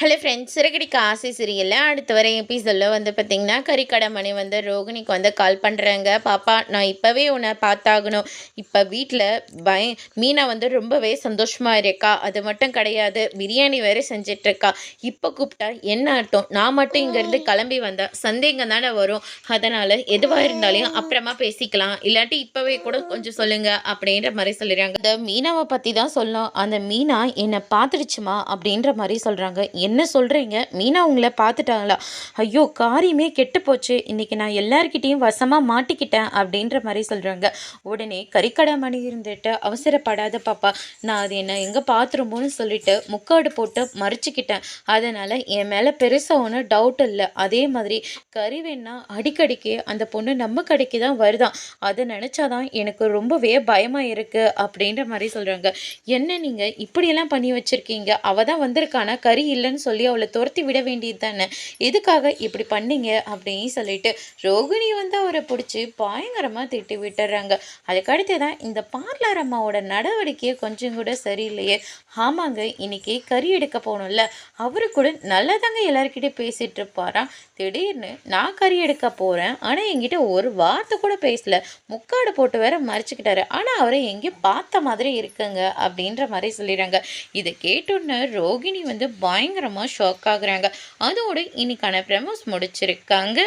Hello friends சிறகடிக்கு ஆசை சிரியலில் அடுத்து வர எபிசோடில் வந்து பார்த்திங்கன்னா கறிக்கடை மணி வந்து ரோகிணிக்கு வந்து கால் பண்ணுறாங்க பாப்பா நான் இப்போவே உன்னை பார்த்தாகணும். இப்போ வீட்டில் பய மீனா வந்து ரொம்பவே சந்தோஷமாக இருக்கா? அது மட்டும் கிடையாது பிரியாணி வேறு செஞ்சிட்ருக்கா? இப்போ கூப்பிட்டா என்ன அர்த்தம்? நான் மட்டும் இங்கேருந்து கிளம்பி வந்தால் சந்தேகம் தானே வரும். அதனால் எதுவாக இருந்தாலும் அப்புறமா பேசிக்கலாம். இல்லாட்டி இப்போவே கூட கொஞ்சம் சொல்லுங்கள் அப்படின்ற மாதிரி சொல்லிடுறாங்க. இந்த மீனாவை பற்றி தான் சொல்லணும். அந்த மீனா என்னை பார்த்துருச்சுமா அப்படின்ற மாதிரி சொல்கிறாங்க என்ன சொல்கிறீங்க மீனா உங்களை பார்த்துட்டாங்களா? ஐயோ காரியமே கெட்டு போச்சு இன்றைக்கி நான் எல்லார்கிட்டேயும் வசமாக மாட்டிக்கிட்டேன் அப்படின்ற மாதிரி சொல்கிறாங்க உடனே கறிக்கடை மணி இருந்துட்டு அவசரப்படாத பாப்பா நான் அது என்ன எங்கே பார்த்துருமோன்னு சொல்லிட்டு முக்காடு போட்டு மறைச்சிக்கிட்டேன். அதனால் என் மேலே பெருசாக ஒன்றும் டவுட் இல்லை. அதே மாதிரி கறி வேணா அடிக்கடிக்கு அந்த பொண்ணு நம்ம கடைக்கு தான் வருதான் அதை நினச்சாதான் எனக்கு ரொம்பவே பயமாக இருக்குது அப்படின்ற மாதிரி சொல்கிறாங்க என்ன நீங்கள் இப்படியெல்லாம் பண்ணி வச்சுருக்கீங்க? அவள் தான் வந்திருக்கானா? கறி இல்லைன்னு சொல்லி அவளை துரத்தி விட வேண்டியது தானே? எதுக்காக இப்படி பண்ணீங்க? அப்படின்னு சொல்லிட்டு ரோகிணி வந்து அவரை பிடிச்சி பயங்கரமாக திட்டி விட்டுறாங்க. அதுக்கடுத்து தான் இந்த பார்லர் அம்மாவோட நடவடிக்கையை கொஞ்சம் கூட சரியில்லையே. ஆமாங்க இன்னைக்கு கறி எடுக்க போகணும்ல. அவரு கூட நல்லதாங்க எல்லாருக்கிட்டே பேசிகிட்டு இருப்பாராம். திடீர்னு நான் கறி எடுக்க போகிறேன் ஆனால் என்கிட்ட ஒரு வார்த்தை கூட பேசல. முக்காடு போட்டு வேற மறைச்சிக்கிட்டாரு. ஆனால் அவரை எங்கேயும் பார்த்த மாதிரி இருக்குங்க அப்படின்ற மாதிரி சொல்லிடுறாங்க. இதை கேட்டோன்னு ரோகிணி வந்து பயங்கரமாக ஷாக் ஆகுறாங்க. அதோடு இன்னைக்கான ப்ரெமோஸ் முடிச்சிருக்காங்க.